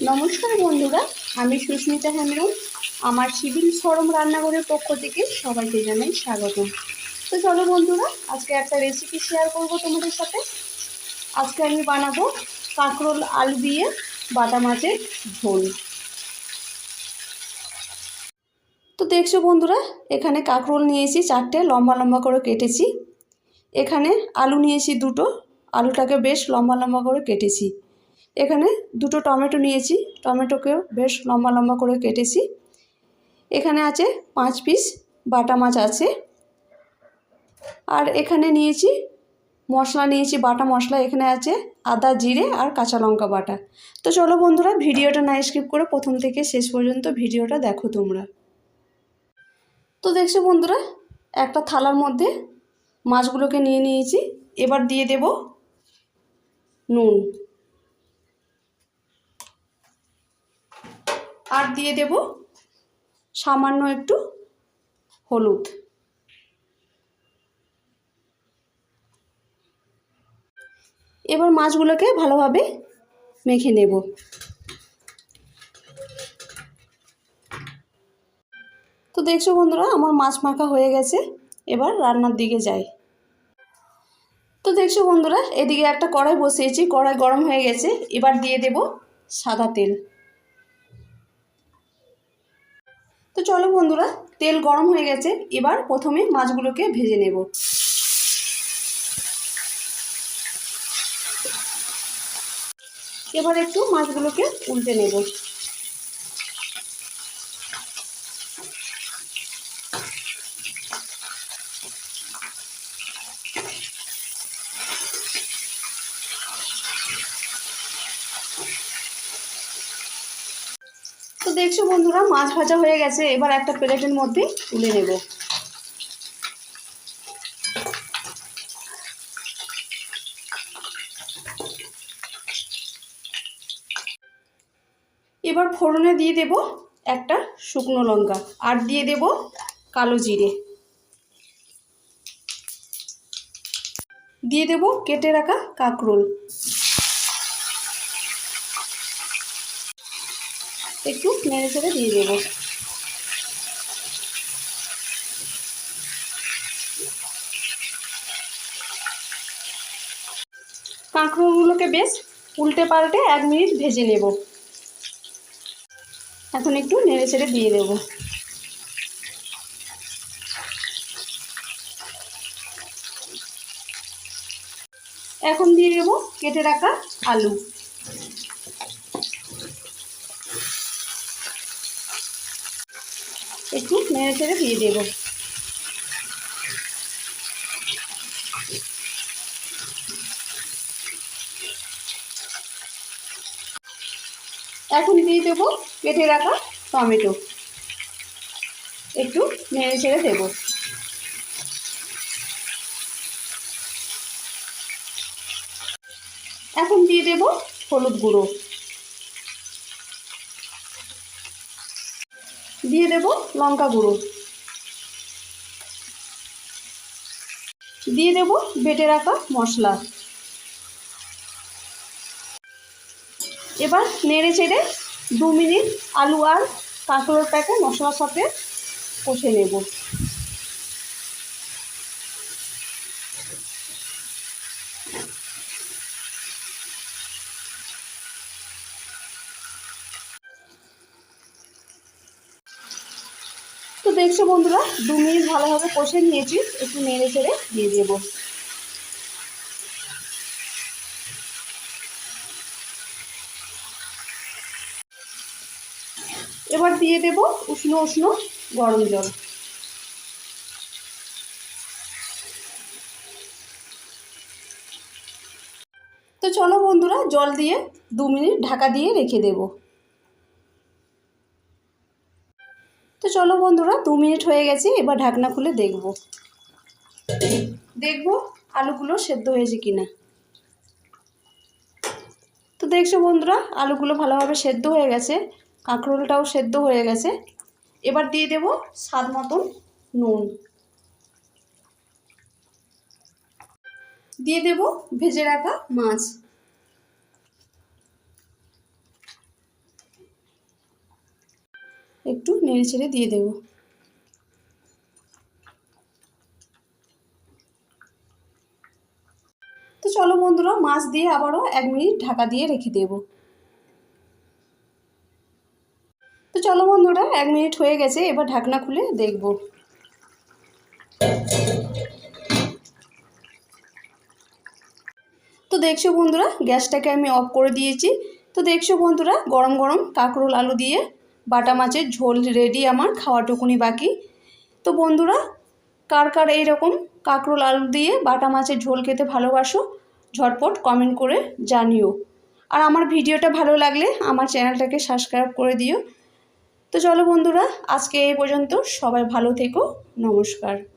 নমস্কার বন্ধুরা, আমি সুস্মিতা হেমরম আমার সিভিল সরম রান্নাঘরের পক্ষ থেকে সবাইকে জানাই স্বাগতম। তো চলো বন্ধুরা, আজকে একটা রেসিপি শেয়ার করব তোমাদের সাথে। আজকে আমি বানাবো কাঁকরোল আলু দিয়ে বাটা মাছের ঝোল। তো দেখছ বন্ধুরা, এখানে কাঁকরোল নিয়েছি চারটে, লম্বা লম্বা করে কেটেছি। এখানে আলু নিয়েছি দুটো, আলুটাকে বেশ লম্বা লম্বা করে কেটেছি। এখানে দুটো টমেটো নিয়েছি। টমেটোকেও বেশ লম্বা লম্বা করে কেটেছি। এখানে আছে পাঁচ পিস বাটা মাছ আছে। আর এখানে নিয়েছি মশলা নিয়েছি, বাটা মশলা। এখানে আছে আদা, জিরে আর কাঁচা লঙ্কা বাটা। তো চলো বন্ধুরা, ভিডিওটা না স্কিপ করে প্রথম থেকে শেষ পর্যন্ত ভিডিওটা দেখো তোমরা। তো দেখছ বন্ধুরা, একটা থালার মধ্যে মাছগুলোকে নিয়ে নিয়েছি। এবার দিয়ে দেব নুন। আর দিয়ে দেব সামান্য একটু হলুদ। এবার মাছগুলোকে ভালোভাবে মেখে নেব। তো দেখছ বন্ধুরা, আমার মাছ মাখা হয়ে গেছে। এবার রান্নার দিকে যাই। তো দেখছ বন্ধুরা, এদিকে একটা কড়াই বসিয়েছি, কড়াই গরম হয়ে গেছে। এবার দিয়ে দেব সাদা তেল। তো চলো বন্ধুরা, তেল গরম হয়ে গেছে, এবার প্রথমে মাছগুলোকে ভেজে নেব। এবার একটু মাছগুলোকে উল্টে নেব। দেখছ বন্ধুরা, মাছ ভাজা হয়ে গেছে। এবার একটা প্লেটের মধ্যে তুলে নেব। এবার ফোড়নে দিয়ে দেব একটা শুকনো লঙ্কা, আর দিয়ে দেব কালো জিরে। দিয়ে দেব কেটে রাখা কাঁকরোল। একটু নেড়ে চেড়ে দিয়ে দেবো। কাঁকড়োগুলোকে বেশ উল্টে পাল্টে এক মিনিট ভেজে নেব। এখন একটু নেড়ে চেড়ে দিয়ে দেব। এখন দিয়ে দেব কেটে রাখা আলু। একটু নেড়ে চেড়ে দিয়ে দেব। এখন দিয়ে দেব কেটে রাখা টমেটো। একটু নেড়ে ছেড়ে দেব। এখন দিয়ে দেব হলুদ গুঁড়ো। দিয়ে দেব লঙ্কা গুঁড়ো। দিয়ে দেব বেটে রাখা মশলা। এবার নেড়ে চেড়ে দু মিনিট আলু আর কাঁকড়োরটাকে মশলার সাথে কষে নেব। দেখছ বন্ধুরা, দু মিনিট ভালোভাবে কষে নিয়েছি, একটু নেড়ে ছেড়ে দিয়ে দেব। এবার দিয়ে দেব উষ্ণ উষ্ণ গরম জল। তো চলো বন্ধুরা, জল দিয়ে দু মিনিট ঢাকা দিয়ে রেখে দেবো। চলো বন্ধুরা, দু মিনিট হয়ে গেছে, এবার ঢাকনা খুলে দেখব। দেখব আলুগুলো সেদ্ধ হয়েছে কিনা। তো দেখছ বন্ধুরা, আলুগুলো ভালোভাবে সেদ্ধ হয়ে গেছে, কাঁকরোলটাও সেদ্ধ হয়ে গেছে। এবার দিয়ে দেব স্বাদ মতন নুন। দিয়ে দেব ভেজে রাখা মাছ। নেড়ে ছেড়ে দিয়ে দেবো। তো চলো বন্ধুরা, মাছ দিয়ে আবারও এক মিনিট ঢাকা দিয়ে রেখে দেবো। তো চলো বন্ধুরা, এক মিনিট হয়ে গেছে, এবার ঢাকনা খুলে দেখব। তো দেখছ বন্ধুরা, গ্যাসটাকে আমি অফ করে দিয়েছি। তো দেখছ বন্ধুরা, গরম গরম কাঁকরোল আলু দিয়ে বাটা মাছের ঝোল রেডি আমার, খাওয়াটুকুনি বাকি। তো বন্ধুরা, কার কার এইরকম কাঁকরোল আলু দিয়ে বাটা মাছের ঝোল খেতে ভালোবাসো, ঝটপট কমেন্ট করে জানিও। আর আমার ভিডিওটা ভালো লাগলে আমার চ্যানেলটাকে সাবস্ক্রাইব করে দিও। তো চলো বন্ধুরা, আজকে এই পর্যন্ত সবাই ভালো থেকো, নমস্কার।